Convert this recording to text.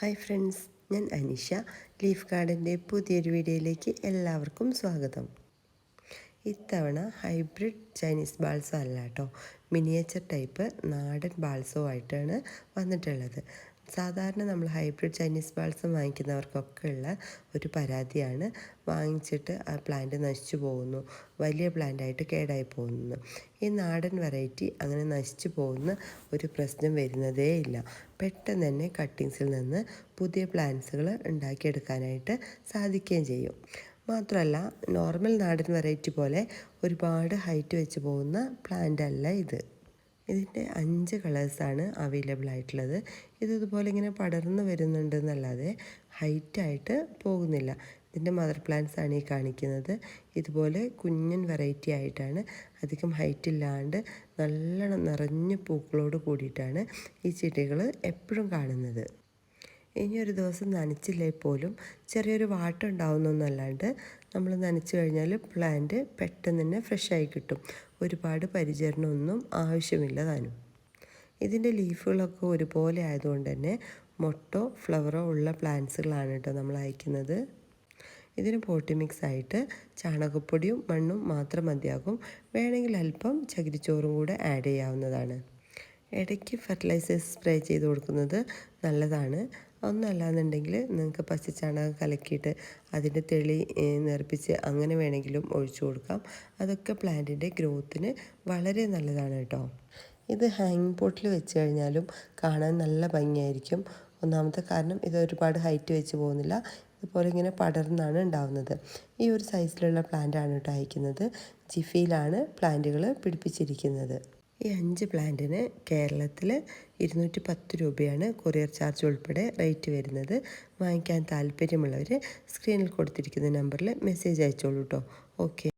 Hi friends ഞാൻ Anisha. Leaf ഗാർഡന്റെ പുതിയൊരു വീഡിയോയിലേക്ക് എല്ലാവർക്കും സ്വാഗതം. ഇത്തവണ ഹൈബ്രിഡ് ചൈനീസ് ബാൾസോ അല്ല കേട്ടോ. മിനിയേച്ചർ ടൈപ്പ് നാടൻ ബാൾസോ ആയിട്ടാണ് വന്നിട്ടുള്ളത്. സാധാരണ നമ്മൾ ഹൈബ്രിഡ് ചൈനീസ് ബാൾസം വാങ്ങിക്കുന്നവർക്കൊക്കെ ഉള്ള ഒരു പരാതിയാണ്. വാങ്ങിച്ചിട്ട് ആ പ്ലാന്റ് നശിച്ചു പോകുന്നു. വലിയ പ്ലാന്റായിട്ട് കേടായി പോകുന്നു. ഈ നാടൻ വെറൈറ്റി അങ്ങനെ നശിച്ചു പോകുന്ന ഒരു പ്രശ്നം വരുന്നതേ ഇല്ല. പെട്ടെന്ന് തന്നെ കട്ടിങ്സിൽ നിന്ന് പുതിയ പ്ലാന്റ്സുകൾ ഉണ്ടാക്കിയെടുക്കാനായിട്ട് സാധിക്കുകയും ചെയ്യും. മാത്രമല്ല നോർമൽ നാടൻ വെറൈറ്റി പോലെ ഒരുപാട് ഹൈറ്റ് വെച്ച് പോകുന്ന പ്ലാന്റ് അല്ല ഇത്. ഇതിന്റെ അഞ്ച് കളേഴ്സാണ് അവൈലബിൾ ആയിട്ടുള്ളത് ഇത് ഇതുപോലെ ഇങ്ങനെ പടർന്നു വരുന്നുണ്ട് എന്നല്ലാതെ ഹൈറ്റായിട്ട് പോകുന്നില്ല. ഇതിന്റെ മദർ പ്ലാന്റ്സ് ആണ് ഈ കാണിക്കുന്നത്. ഇതുപോലെ കുഞ്ഞൻ വെറൈറ്റി ആയിട്ടാണ്. അധികം ഹൈറ്റ് ഇല്ലാണ്ട് നല്ലോണം നിറഞ്ഞ പൂക്കളോട് കൂടിയിട്ടാണ് ഈ ചെടികൾ എപ്പോഴും കാണുന്നത്. ഇനി ഒരു ദിവസം നനച്ചില്ലേ പോലും ചെറിയൊരു വാട്ടം ഉണ്ടാവുന്നൊന്നല്ലാണ്ട് നമ്മൾ നനച്ചു കഴിഞ്ഞാൽ പ്ലാന്റ് പെട്ടെന്ന് തന്നെ ഫ്രഷായി കിട്ടും. ഒരുപാട് പരിചരണമൊന്നും ആവശ്യമില്ല താനും. ഇതിന്റെ ലീഫുകളൊക്കെ ഒരുപോലെ ആയതുകൊണ്ട് തന്നെ മൊട്ടോ ഫ്ലവറോ ഉള്ള പ്ലാന്റ്സുകളാണ് കേട്ടോ നമ്മൾ അയക്കുന്നത്. ഇതിന് പോട്ടി മിക്സ് ആയിട്ട് ചാണകപ്പൊടിയും മണ്ണും മാത്രം മതിയാകും. വേണമെങ്കിൽ അല്പം ചകിരിച്ചോറും കൂടെ ആഡ് ചെയ്യാവുന്നതാണ്. ഇടയ്ക്ക് ഫെർട്ടിലൈസേഴ്സ് സ്പ്രേ ചെയ്ത് കൊടുക്കുന്നത് നല്ലതാണ്. ഒന്നല്ലാന്നുണ്ടെങ്കിൽ നിങ്ങൾക്ക് പച്ചച്ചാണകം കലക്കിയിട്ട് അതിന്റെ തെളി നിറപ്പിച്ച് അങ്ങനെ വേണമെങ്കിലും ഒഴിച്ചു കൊടുക്കാം. അതൊക്കെ പ്ലാന്റിന്റെ ഗ്രോത്തിന് വളരെ നല്ലതാണ് കേട്ടോ. ഇത് ഹാങ്ങിങ് പോട്ടിൽ വെച്ച് കഴിഞ്ഞാലും കാണാൻ നല്ല ഭംഗിയായിരിക്കും. ഒന്നാമത്തെ കാരണം ഇത് ഒരുപാട് ഹൈറ്റ് വെച്ച് പോകുന്നില്ല. ഇതുപോലെ ഇങ്ങനെ പടർന്നാണ് ഉണ്ടാവുന്നത്. ഈ ഒരു സൈസിലുള്ള പ്ലാന്റാണ് കേട്ടോ അയക്കുന്നത്. ജിഫിയിലാണ് പ്ലാന്റുകൾ പിടിപ്പിച്ചിരിക്കുന്നത്. ഈ അഞ്ച് പ്ലാന്റിന് കേരളത്തിൽ ഇരുന്നൂറ്റി പത്ത് രൂപയാണ് കൊറിയർ ചാർജ് ഉൾപ്പെടെ റേറ്റ് വരുന്നത്. വാങ്ങിക്കാൻ താല്പര്യമുള്ളവർ സ്ക്രീനിൽ കൊടുത്തിരിക്കുന്ന നമ്പറിൽ മെസ്സേജ് അയച്ചോളൂ കേട്ടോ ഓക്കെ.